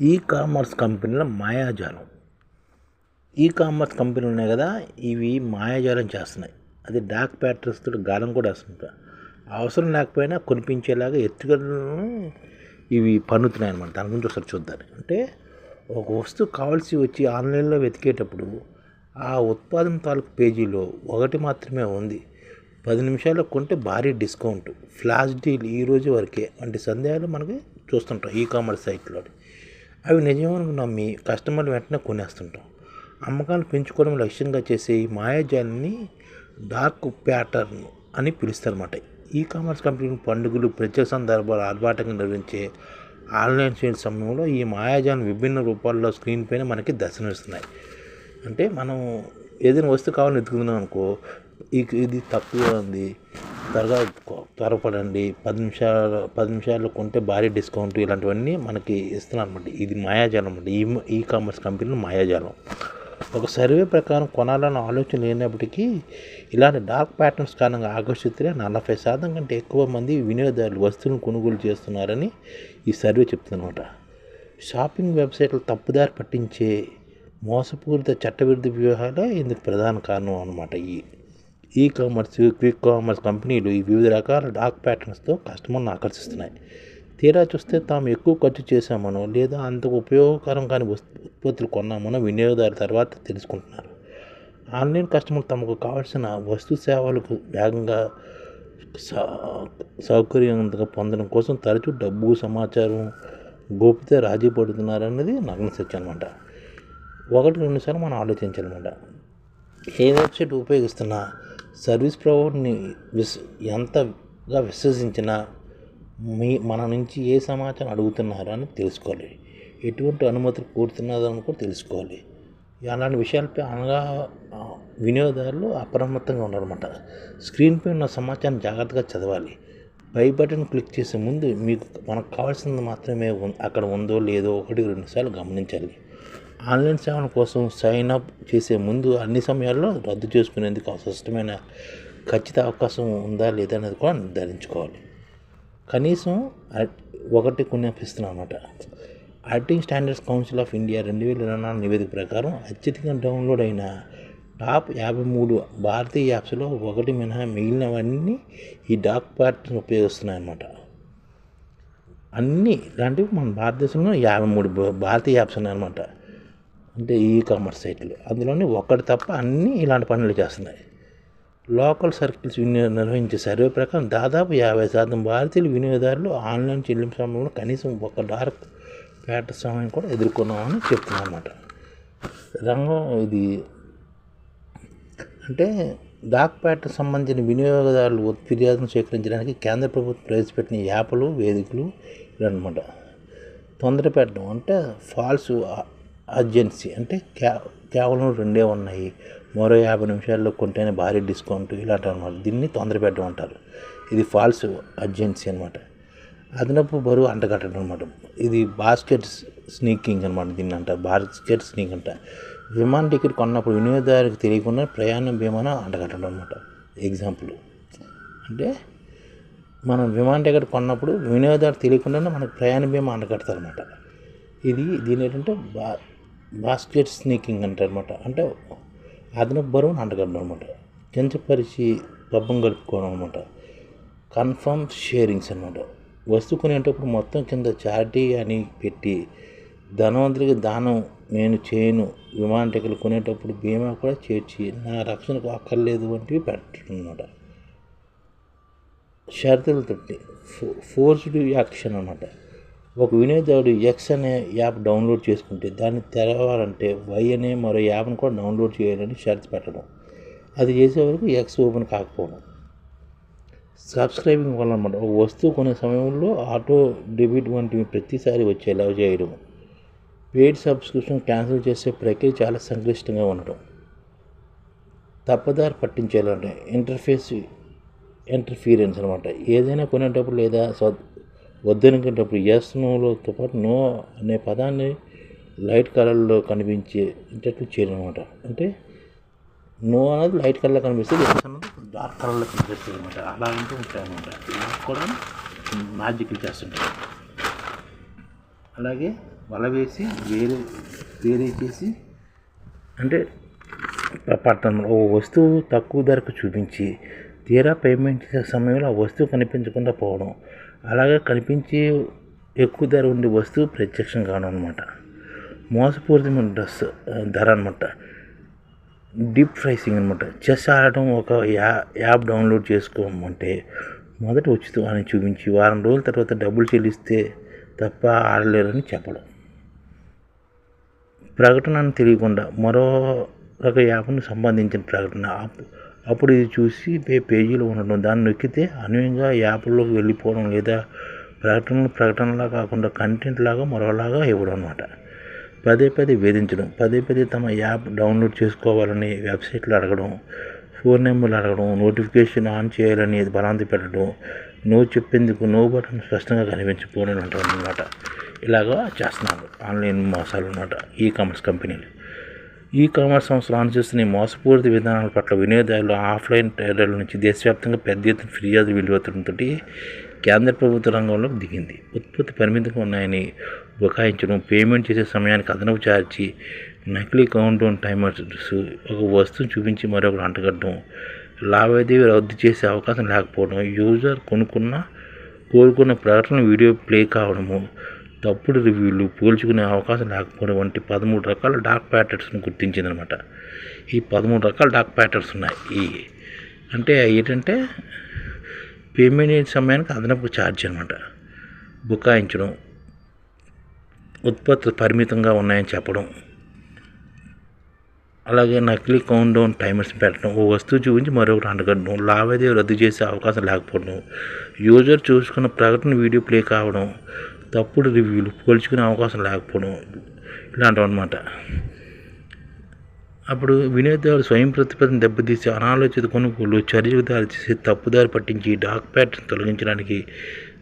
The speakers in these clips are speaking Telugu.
ఈ కామర్స్ కంపెనీల మాయాజాలం. ఈ కామర్స్ కంపెనీలు ఉన్నాయి కదా ఇవి మాయాజాలం చేస్తున్నాయి. అది డాక్ ప్యాటర్న్స్ తోటి గాలం కూడా వేస్తుంటారు అవసరం లేకపోయినా కొనిపించేలాగా ఎత్తుగడలను ఇవి పన్నుతున్నాయి అనమాట దాని గురించి ఒకసారి చూద్దాం. అంటే ఒక వస్తువు కావాల్సి వచ్చి ఆన్లైన్లో వెతికేటప్పుడు ఆ ఉత్పాదన తాలూకు పేజీలో ఒకటి మాత్రమే ఉంది. పది నిమిషాల్లో కొంటే భారీ డిస్కౌంట్. ఫ్లాష్ డీల్ ఈ రోజు వరకే. వంటి సందేహాలు మనకి చూస్తుంటాం. ఈ కామర్స్ సైట్లో అవి నిజమని నమ్మి కస్టమర్లు వెంటనే కొనేస్తుంటాం. అమ్మకాలు పెంచుకోవడం లక్ష్యంగా చేసే ఈ మాయాజాలాన్ని డార్క్ ప్యాటర్న్ అని పిలుస్తారన్నమాట. ఈ కామర్స్ కంపెనీలు పండుగలు ప్రత్యేక సందర్భాలు ఆర్భాటంగా నిర్వహించే ఆన్లైన్ సేల్ సమయంలో ఈ మాయాజాలం విభిన్న రూపాల్లో స్క్రీన్ పైన మనకి దర్శనమిస్తున్నాయి. అంటే మనం ఏదైనా వస్తువు కావాలని వెతుకుతున్నాం అనుకో ఇది తక్కువ ఉంది త్వరగా త్వరపడండి. పది నిమిషాలు పది నిమిషాల్లో కొంటే భారీ డిస్కౌంట్ ఇలాంటివన్నీ మనకి ఇస్తున్నారు అనమాట ఇది మాయాజాలం అండి. ఈ ఈ కామర్స్ కంపెనీలు మాయాజాలం. ఒక సర్వే ప్రకారం కొనాలన్న ఆలోచన లేనప్పటికీ ఇలాంటి డార్క్ ప్యాటర్న్స్ కారణంగా ఆకర్షితులే నలభై శాతం కంటే ఎక్కువ మంది వినియోగదారులు వస్తువులను కొనుగోలు చేస్తున్నారని ఈ సర్వే చెప్తుందన్నమాట. షాపింగ్ వెబ్సైట్లు తప్పుదారి పట్టించే మోసపూరిత చట్టవిరుద్ధ వ్యూహాలే ఇందుకు ప్రధాన కారణం అనమాట ఈ ఈ కామర్స్ క్విక్ కామర్స్ కంపెనీలు ఈ వివిధ రకాల డాక్ ప్యాటర్న్స్తో కస్టమర్ను ఆకర్షిస్తున్నాయి. తీరా చూస్తే తాము ఎక్కువ ఖర్చు చేశామనో లేదా అంతకు ఉపయోగకరం కాని ఉత్పత్తులు కొన్నామనో వినియోగదారు తర్వాత తెలుసుకుంటున్నారు. ఆన్లైన్ కస్టమర్ తమకు కావాల్సిన వస్తు సేవలకు వేగంగా సౌకర్యవంతంగా పొందడం కోసం తరచూ డబ్బు సమాచారం గోపితే రాజీ పడుతున్నారన్నది నగ్న సత్యం అనమాట ఒకటి రెండుసార్లు మనం ఆలోచించాలన్నమాట. ఏ వెబ్సైట్ ఉపయోగిస్తున్నా సర్వీస్ ప్రొవైడర్ని విస్ ఎంతగా విశ్వసించినా మీ మన నుంచి ఏ సమాచారం అడుగుతున్నారో అని తెలుసుకోవాలి. ఎటువంటి అనుమతులు కోరుతున్నారని కూడా తెలుసుకోవాలి. అలాంటి విషయాలపై అనగా వినియోగదారులు అప్రమత్తంగా ఉన్నారన్నమాట. స్క్రీన్పై ఉన్న సమాచారం జాగ్రత్తగా చదవాలి. పై బటన్ క్లిక్ చేసే ముందు మీకు మనకు కావాల్సింది మాత్రమే అక్కడ ఉందో లేదో ఒకటి రెండు సార్లు గమనించాలి. ఆన్లైన్ సేవల కోసం సైన్ అప్ చేసే ముందు అన్ని సమయాల్లో రద్దు చేసుకునేందుకు స్పష్టమైన ఖచ్చిత అవకాశం ఉందా లేదా అనేది కూడా నిర్ధారించుకోవాలి. కనీసం ఒకటి కొనిపిస్తున్నాం అనమాట. Acting standards council of India రెండు వేల ఇరవై నాలుగు నివేదిక ప్రకారం అత్యధికంగా డౌన్లోడ్ అయిన టాప్ యాభై మూడు భారతీయ యాప్స్లో ఒకటి మినహా మిగిలినవన్నీ ఈ డాక్ ప్యాటర్న్ ఉపయోగిస్తున్నాయి అన్నమాట. అన్నీ ఇలాంటివి మన భారతదేశంలో యాభై మూడు భారతీయ యాప్స్ ఉన్నాయన్నమాట అంటే ఈ కామర్స్ సైట్లు అందులోని ఒకటి తప్ప అన్నీ ఇలాంటి పనులు చేస్తున్నాయి. లోకల్ సర్కిల్స్ వినియోగ నిర్వహించే సర్వే ప్రకారం దాదాపు యాభై శాతం భారతీయులు వినియోగదారులు ఆన్లైన్ చెల్లింపు సమయంలో కనీసం ఒక డార్క్ పేట సమయం కూడా ఎదుర్కొన్నామని చెప్తున్నాం రంగం ఇది. అంటే డాక్ పేట సంబంధించిన వినియోగదారులు ఫిర్యాదును స్వీకరించడానికి కేంద్ర ప్రభుత్వం ప్రవేశపెట్టిన యాప్లు వేదికలు ఇవన్నమాట తొందర పెట్టడం అంటే ఫాల్స్ అర్జెన్సీ. అంటే క్యా కేవలం రెండే ఉన్నాయి. మరో యాభై నిమిషాల్లో కొంటేనే భారీ డిస్కౌంట్ ఇలాంటి అనమాట దీన్ని తొందర పెట్టడం అంటారు. ఇది ఫాల్స్ అర్జెన్సీ అనమాట అదనపు బరువు అంటగట్టడం అనమాట ఇది బాస్కెట్ స్నీకింగ్ అనమాట దీన్ని అంట. బాస్కెట్ స్నీక్ అంట. విమాన టికెట్ కొన్నప్పుడు వినియోగదారులకు తెలియకుండా ప్రయాణం బీమాను అంటగట్టడం అనమాట ఎగ్జాంపుల్. అంటే మనం విమాన టికెట్ కొన్నప్పుడు వినియోగదారు తెలియకుండానే మనకు ప్రయాణ బీమా అంటగడతారు అనమాట ఇది దీని ఏంటంటే బా బాస్కెట్ స్నీకింగ్ అంటారు అనమాట అంటే అదనపు బరువును అంటగడం అనమాట కించపరిచి పబ్బం గడుపుకోవడం అనమాట కన్ఫర్మ్ షేరింగ్స్ అనమాట వస్తువు కొనేటప్పుడు మొత్తం కింద చార్టీ అని పెట్టి ధనవంతుడికి దానం నేను చేయను విమాన టికెట్లు కొనేటప్పుడు బీమా కూడా చేర్చి నా రక్షణకు అక్కర్లేదు వంటివి పెట్టడం అనమాట ఫో ఫోర్స్డ్ యాక్షన్ అనమాట ఒక వినియోగదారుడు ఎక్స్ అనే యాప్ డౌన్లోడ్ చేసుకుంటే దాన్ని తెరవాలంటే వై అనే మరో యాప్ను కూడా డౌన్లోడ్ చేయాలని షరతు పెట్టడం. అది చేసే వరకు ఎక్స్ ఓపెన్ కాకపోవడం. సబ్స్క్రైబింగ్ వల్ల అనమాట ఒక వస్తువు కొనే సమయంలో ఆటో డెబిట్ వంటివి ప్రతిసారి వచ్చేలా చేయడం. పెయిడ్ సబ్స్క్రిప్షన్ క్యాన్సిల్ చేసే ప్రక్రియ చాలా సంక్లిష్టంగా ఉండటం. తప్పదారి పట్టించేలాంటి ఇంటర్ఫేస్ ఇంటర్ఫీరెన్స్ అనమాట. ఏదైనా కొనేటప్పుడు లేదా వద్దనుకునేటప్పుడు ఎస్ నోలోతో పాటు నో అనే పదాన్ని లైట్ కలర్లో కనిపించేటట్లు చేయడం అనమాట అంటే నో అనేది లైట్ కలర్లో కనిపిస్తుంది ఎస్ అనేది డార్క్ కలర్లో కనిపిస్తుంది అనమాట అలా ఉంటూ ఉంటాయన్నమాట. కూడా మ్యాజిక్ చేస్తుంటాయి అలాగే వల వేసి వేరే వేరే చేసి అంటే పట్టణం ఓ వస్తువు తక్కువ ధరకు చూపించి తీరా పేమెంట్ చేసే సమయంలో ఆ వస్తువు కనిపించకుండా పోవడం. అలాగే కనిపించి ఎక్కువ ధర ఉండే వస్తువు ప్రత్యక్షం కావడం అనమాట మోసపూరితమైన డ్రెస్ ధర అనమాట డీప్ ప్రైసింగ్ అనమాట చెస్ ఆడటం ఒక యా యాప్ డౌన్లోడ్ చేసుకోమంటే మొదట ఉచితం అని చూపించి వారం రోజుల తర్వాత డబ్బులు చెల్లిస్తే తప్ప ఆడలేరని చెప్పడం. ప్రకటనను తెలియకుండా మరో ఒక యాప్ను సంబంధించిన ప్రకటన అప్- అప్పుడు ఇది చూసి పే పేజీలో ఉండడం. దాన్ని నొక్కితే అన్వయంగా యాప్లోకి వెళ్ళిపోవడం లేదా ప్రకటనలు ప్రకటనలా కాకుండా కంటెంట్ లాగా మరోలాగా ఇవ్వడం అనమాట పదే పదే వేధించడం. పదే పదే తమ యాప్ డౌన్లోడ్ చేసుకోవాలని వెబ్సైట్లు అడగడం ఫోన్ నెంబర్లు అడగడం నోటిఫికేషన్ ఆన్ చేయాలని బలాంతి పెట్టడం నో చెప్పేందుకు నో బటన్ స్పష్టంగా కనిపించకపోవడం అంటారు అనమాట ఇలాగా చేస్తున్నారు ఆన్లైన్ మోసాలు అనమాట ఈ కామర్స్ కంపెనీలు. ఈ కామర్స్ సంస్థలు అనుసరిస్తున్న ఈ మోసపూరిత విధానాల పట్ల వినియోగదారులు ఆఫ్లైన్ ట్రేడర్ల నుంచి దేశవ్యాప్తంగా పెద్ద ఎత్తున ఫిర్యాదు వెలువడంతో కేంద్ర ప్రభుత్వ రంగంలోకి దిగింది. ఉత్పత్తి పరిమితంగా ఉన్నాయని బుకాయించడం పేమెంట్ చేసే సమయానికి అదనపు ఛార్జీ నకిలీ కౌంట్ డౌన్ టైమర్స్ ఒక వస్తువు చూపించి మరొకరు అంటగట్టడం లావాదేవీ రద్దు చేసే అవకాశం లేకపోవడం యూజర్ కొనుక్కున్న కోరుకున్న ప్రకటన వీడియో ప్లే కావడము తప్పుడు రివ్యూలు పోల్చుకునే అవకాశం లేకపోవడం వంటి పదమూడు రకాల డాక్ ప్యాటర్న్స్ని గుర్తించిందనమాట ఈ పదమూడు రకాల డాక్ ప్యాటర్న్స్ ఉన్నాయి. అంటే ఏంటంటే పేమెంట్ సమయానికి అదనపు ఛార్జ్ అనమాట బుకాయించడం ఉత్పత్తులు పరిమితంగా ఉన్నాయని చెప్పడం అలాగే నకిలీ కౌంట్ డౌన్ టైమర్స్ పెట్టడం ఓ వస్తువు చూపించి మరొకటి అంటగట్టడం లావాదేవీ రద్దు చేసే అవకాశం లేకపోవడం యూజర్ చూసుకున్న ప్రకటన వీడియో ప్లే కావడం తప్పుడు రివ్యూలు పోల్చుకునే అవకాశం లేకపోవడం ఇలాంటివి అనమాట అప్పుడు వినియోగదారులు స్వయం ప్రతిపదను దెబ్బతీసి అనాలోచిత కొనుగోలు చర్యకు దారి చేసి తప్పుదారి పట్టించి డాక్ ప్యాటర్న్ తొలగించడానికి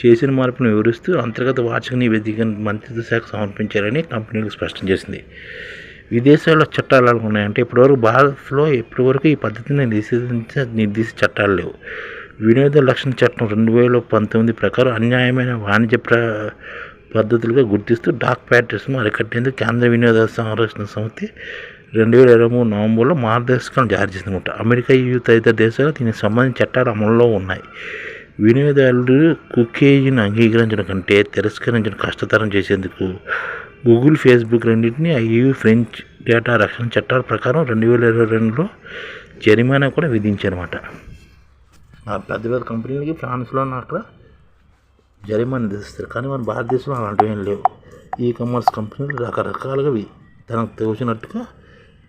చేసిన మార్పును వివరిస్తూ అంతర్గత వార్షిక నివేదికను మంత్రిత్వ శాఖ సమర్పించారని కంపెనీలు స్పష్టం చేసింది. విదేశాల్లో చట్టాలు ఎలా ఉన్నాయంటే ఇప్పటివరకు భారత్లో ఇప్పటివరకు ఈ పద్ధతిని నిషేధించే నిర్దేశ చట్టాలు లేవు. వినోద రక్షణ చట్టం రెండు వేల పంతొమ్మిది ప్రకారం అన్యాయమైన వాణిజ్య ప్ర పద్ధతులుగా గుర్తిస్తూ డాక్ ప్యాటర్స్ను అరికట్టేందుకు కేంద్ర వినోద సంరక్షణ సంస్థ రెండు వేల ఇరవై మూడు నవంబర్లో మార్గదర్శకాలు జారీ చేసిందనమాట అమెరికా యూ తదితర దేశాలు దీనికి సంబంధించిన చట్టాలు అమల్లో ఉన్నాయి. వినియోగదారులు కుకేజీని అంగీకరించడం కంటే తిరస్కరించడం కష్టతరం చేసేందుకు గూగుల్ ఫేస్బుక్ రెండింటినీ ఐయూ ఫ్రెంచ్ డేటా రక్షణ చట్టాల ప్రకారం రెండు వేల ఇరవై రెండులో జరిమానా కూడా విధించారన్నమాట. పెద్ద పెద్ద కంపెనీలకి ఫ్రాన్స్లో అక్కడ జరిమానా విధిస్తారు కానీ మన భారతదేశంలో అలాంటివి ఏం లేవు. ఈ కామర్స్ కంపెనీలు రకరకాలుగా తనకు తోచినట్టుగా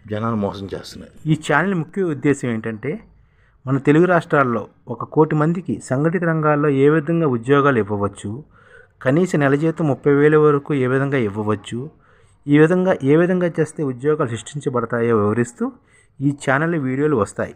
జనాలు మోసం చేస్తున్నాయి ఈ ఛానల్ ముఖ్య ఉద్దేశం ఏంటంటే మన తెలుగు రాష్ట్రాల్లో ఒక కోటి మందికి సంఘటిత రంగాల్లో ఏ విధంగా ఉద్యోగాలు ఇవ్వవచ్చు కనీస నెల జీతం ముప్పై వేల వరకు ఏ విధంగా ఇవ్వవచ్చు ఈ విధంగా ఏ విధంగా చేస్తే ఉద్యోగాలు సృష్టించబడతాయో వివరిస్తూ ఈ ఛానల్ వీడియోలు వస్తాయి.